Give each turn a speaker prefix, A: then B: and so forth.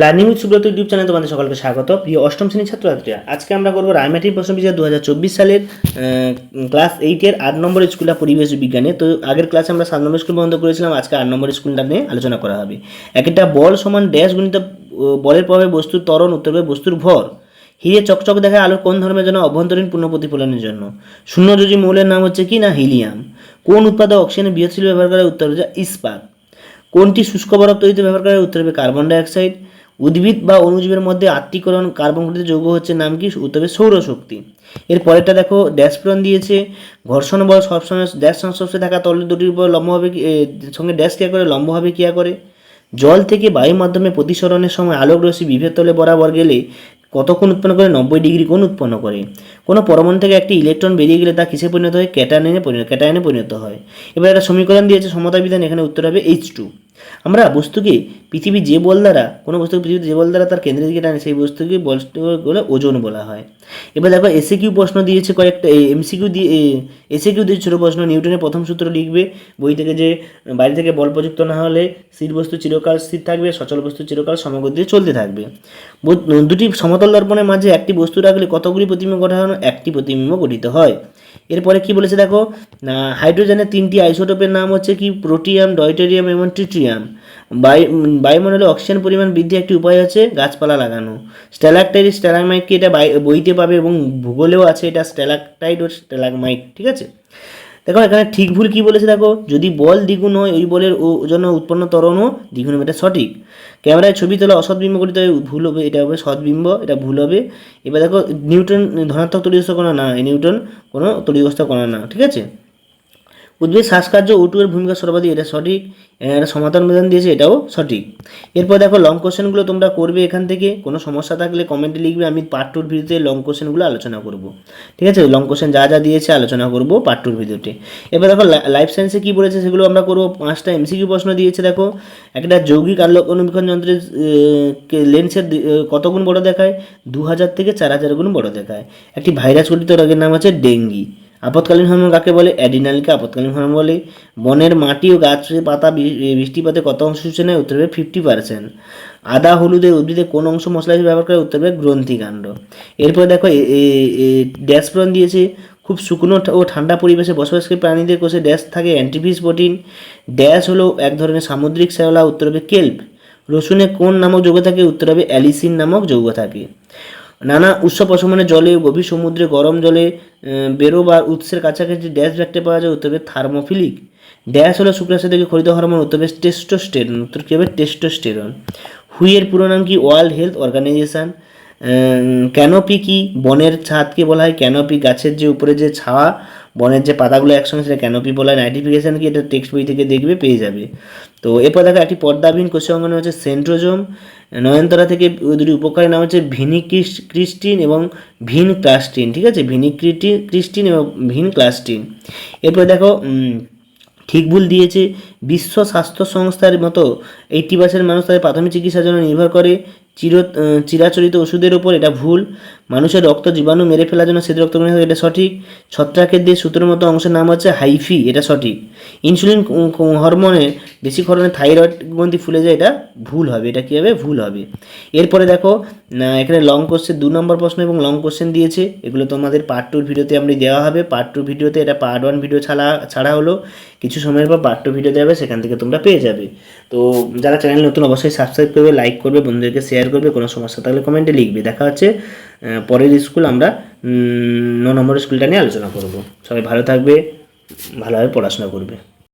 A: Learning with Subrata YouTube চ্যানেলে তোমাদের সকলকে স্বাগত। প্রিয় অষ্টম শ্রেণির ছাত্রছাত্রীরা, আজকে আমরা করব রায়মাটির প্রশ্ন বিজয় দু সালের ক্লাস এইটের আট নম্বর স্কুলটা পরিবেশ বিজ্ঞানে। তো আগের ক্লাসে আমরা সাত নম্বর স্কুল বন্ধ করেছিলাম, আজকে আট নম্বর স্কুলটা নিয়ে আলোচনা করা হবে। একটা বল সমান ড্যাশ গুণিত বলের প্রভাবে বস্তুর ত্বরণ, উত্তর হবে বস্তুর ভর। হিরে চকচক দেখায় আলো কোন ধর্মের জন্য অভ্যন্তরীণ পূর্ণ প্রতিফলনের জন্য? শূন্য যোজি মৌলের নাম হচ্ছে কি না? হিলিয়াম। কোন উৎপাদক অক্সিজেনের বৃহৎশীল ব্যবহার করে? উত্তর হচ্ছে ইস্পাত। কোনটি শুষ্ক বরফ তৈরিতে ব্যবহার করে? উত্তর হবে কার্বন ডাইঅক্সাইড। উদ্ভিদ বা অণুজীবের মধ্যে আত্মীকরণ কার্বন ঘটিত যৌগ হচ্ছে নাম কি? উত্তর সৌরশক্তি। এর পরেরটা দেখো ড্যাশপ্রন দিয়েছে। ঘর্ষণ বল সবসময় ড্যাশ সংস্পর্শে থাকা তলের দুটির উপর লম্বভাবে সঙ্গে ড্যাশ ক্রিয়া করে, লম্বভাবে ক্রিয়া করে। জল থেকে বায়ুর মাধ্যমে প্রতিসরণের সময় আলোক রশ্মি বিভেদ তলে বরাবর গেলে কত কোণ উৎপন্ন করে? নব্বই ডিগ্রি কোণ উৎপন্ন করে। কোনো পরমাণু থেকে একটি ইলেকট্রন বেরিয়ে গেলে তা কিসে পরিণত হয়? ক্যাটায়নে পরিণত ক্যাটায়নে পরিণত হয়। এবার একটা সমীকরণ দিয়েছে, সমতা বিধান, এখানে উত্তর হবে এইচ টু আমরা বস্তুকে পৃথিবী যে বল দ্বারা, কোনো বস্তু পৃথিবীতে যে বল দ্বারা তার কেন্দ্রের দিকে টানে, সেই বস্তুকে বলে ওজন বলা হয়। এবার দেখো এসে কিউ প্রশ্ন দিয়েছে কয়েকটা এমসিকিউ দিয়ে এসে কিউ দিয়েছে ছোটো প্রশ্ন, নিউটনের প্রথম সূত্র লিখবে, বই থেকে যে বাইরে থেকে বল প্রযুক্ত না হলে স্থির বস্তু চিরকাল স্থির থাকবে, সচল বস্তু চিরকাল সমগ্র দিয়ে চলতে থাকবে। দুটি সমতল দর্পণের মাঝে একটি বস্তু রাখলে কতগুলি প্রতিবিম্ব গঠন, একটি প্রতিবিম্ব গঠিত হয়। এরপরে কি বলেছে দেখো হাইড্রোজেনের তিনটি আইসোটোপের নাম হচ্ছে কি, প্রোটিয়াম, ডয়টেরিয়াম এবং ট্রিটিয়াম বায়ু, বায়ুমণ্ডলে অক্সিজেন পরিমাণ বৃদ্ধি একটি উপায় হচ্ছে গাছপালা লাগানো। স্ট্যালাকটাইড, স্ট্যালাকমাইট কি এটা বাই- বইতে পাবে এবং ভূগোলেও আছে এটা স্ট্যালাকটাইড ও স্ট্যালাকমাইট, ঠিক আছে? দেখো, এখানে ঠিক ভুল কি বলেছে দেখো? যদি বল দ্বিগুণ হয়, ওই বলের জন্য উৎপন্ন ত্বরণও দ্বিগুণ হবে, এটা সঠিক। ক্যামেরায় ছবি তোলা অসৎবিম্ব করিতে হয় ভুল হবে, এটা হবে সৎবিম্ব, এটা ভুল হবে। এবার দেখো নিউটন ধনাত্মক তড়িগ্রস্ত কণা না নিউটন কোনো তড়িগ্রস্ত কণা না, ঠিক আছে? উদ্ভিদ শ্বাসকার্য ওটুয়ের ভূমিকা সর্বাধিক, এটা সঠিক এটা সমাধান বিধান দিয়েছে, এটাও সঠিক। এরপর দেখো লং কোশ্চেনগুলো তোমরা করবে এখান থেকে, কোনো সমস্যা থাকলে কমেন্টে লিখবে, আমি পার্ট টুর ভিডিওতে লং কোশ্চেনগুলো আলোচনা করব। ঠিক আছে? লং কোশ্চেন যা যা দিয়েছে আলোচনা করব পার্ট টুর ভিডিওতে। এবার দেখো লাইফ সায়েন্সে কী বলেছে সেগুলো আমরা করব, পাঁচটা এমসিকিউ প্রশ্ন দিয়েছে, দেখো। একটা যৌগিক আলোক অনুবীক্ষণ যন্ত্রের লেন্সের কত গুণ বড় দেখায়? দু হাজার থেকে চার হাজার গুণ বড় দেখায়। একটি ভাইরাস ঘটিত রোগের নাম হচ্ছে ডেঙ্গি। আপৎকালীন হরমোন কাকে বলে? অ্যাডিনালকে আপৎকালীন হরমোন বলে। বনের মাটি ও গাছ পাতা বৃষ্টিপাতে কত অংশ শুষে নেয় উত্তর হবে ফিফটি পার্সেন্ট আদা হলুদের উদ্ভিদে কোন অংশ মশলা হিসেবে ব্যবহার করে? উত্তর হবে গ্রন্থিকাণ্ড। এরপরে দেখো ড্যাশপ্রন দিয়েছে। খুব শুকনো ও ঠান্ডা পরিবেশে বসবাসকারী প্রাণীদের কোষে ড্যাশ থাকে অ্যান্টিফিস প্রোটিন। ড্যাশ হলো এক ধরনের সামুদ্রিক শ্যাওলা, উত্তর হবে কেল্প। রসুনে কোন নামক যৌগ থাকে? উত্তর হবে অ্যালিসিন নামক যৌগ থাকে। নানা উৎস প্রশমনে জলে, গভীর সমুদ্রে গরম জলে বেরোবার উৎসের কাছাকাছি ড্যাশ দেখতে পাওয়া যায় উত্তর থার্মোফিলিক। ড্যাশ হলো শুক্রাশয় থেকে খরিত হরমোন উত্তর টেস্টোস্টেরন, উত্তর কী হবে টেস্টোস্টেরন। হুইয়ের পুরো নাম কি? World health organisation. ক্যানোপি কি? বনের ছাদকে বলা হয় ক্যানোপি, গাছের যে উপরে যে ছাওয়া বনের যে পাতাগুলো একসঙ্গে সেটা ক্যানোপি বলা নাইট্রিফিকেশন কি, এটা টেক্সট বই থেকে দেখবে, পেয়ে যাবে। তো এরপর দেখো, একটি পর্দাবিহীন কোষের অঙ্গনে হচ্ছে সেন্ট্রোজোম, নয়নতারা থেকে ওই দুটি উপকারী নাম হচ্ছে ভিনি ক্রিস্টিন এবং ভিন ক্লাস্টিন ঠিক আছে? ভিনি ক্রিস্টিন এবং ভিন ক্লাস্টিন এরপর দেখো ঠিক ভুল দিয়েছে, বিশ্ব স্বাস্থ্য সংস্থার মতো এইটি পার্সেন্ট মানুষ তাদের প্রাথমিক চিকিৎসার জন্য নির্ভর করে। চির চিরাচরিত ওষুধের ওপর এটা ভুল। মানুষের রক্ত, জীবাণু মেরে ফেলার জন্য শ্বেত রক্ত এটা সঠিক। ছত্রাকের দিয়ে সূত্রের মতো অংশের নাম হচ্ছে হাইফি, এটা সঠিক। ইনসুলিন হরমোনে বেশি ক্ষরণে থাইরয়েড গ্রন্থি ফুলে যায়, এটা ভুল হবে, এটা কী হবে ভুল হবে? এরপরে দেখো এখানে লং কোশ্চেন, দু নম্বর প্রশ্ন এবং লং কোশ্চেন দিয়েছে। এগুলো তোমাদের পার্ট টুর ভিডিওতে আমরা দেওয়া হবে। পার্ট টু ভিডিওতে এটা পার্ট ওয়ান ভিডিও ছাড়া ছাড়া হলো। কিছু সময়ের পর পার্ট টু ভিডিও দেওয়া হবে, সেখান থেকে তোমরা পেয়ে যাবে। তো যারা চ্যানেল নতুন, অবশ্যই সাবস্ক্রাইব করবে লাইক করবে, বন্ধুদেরকে শেয়ার করবে, কোনো সমস্যা থাকলে কমেন্টে লিখবে। দেখা হচ্ছে পরের স্কুল আমরা ন নম্বর স্কুলটা নিয়ে আলোচনা করব। সবাই ভালো থাকবে, ভালোভাবে পড়াশোনা করবে।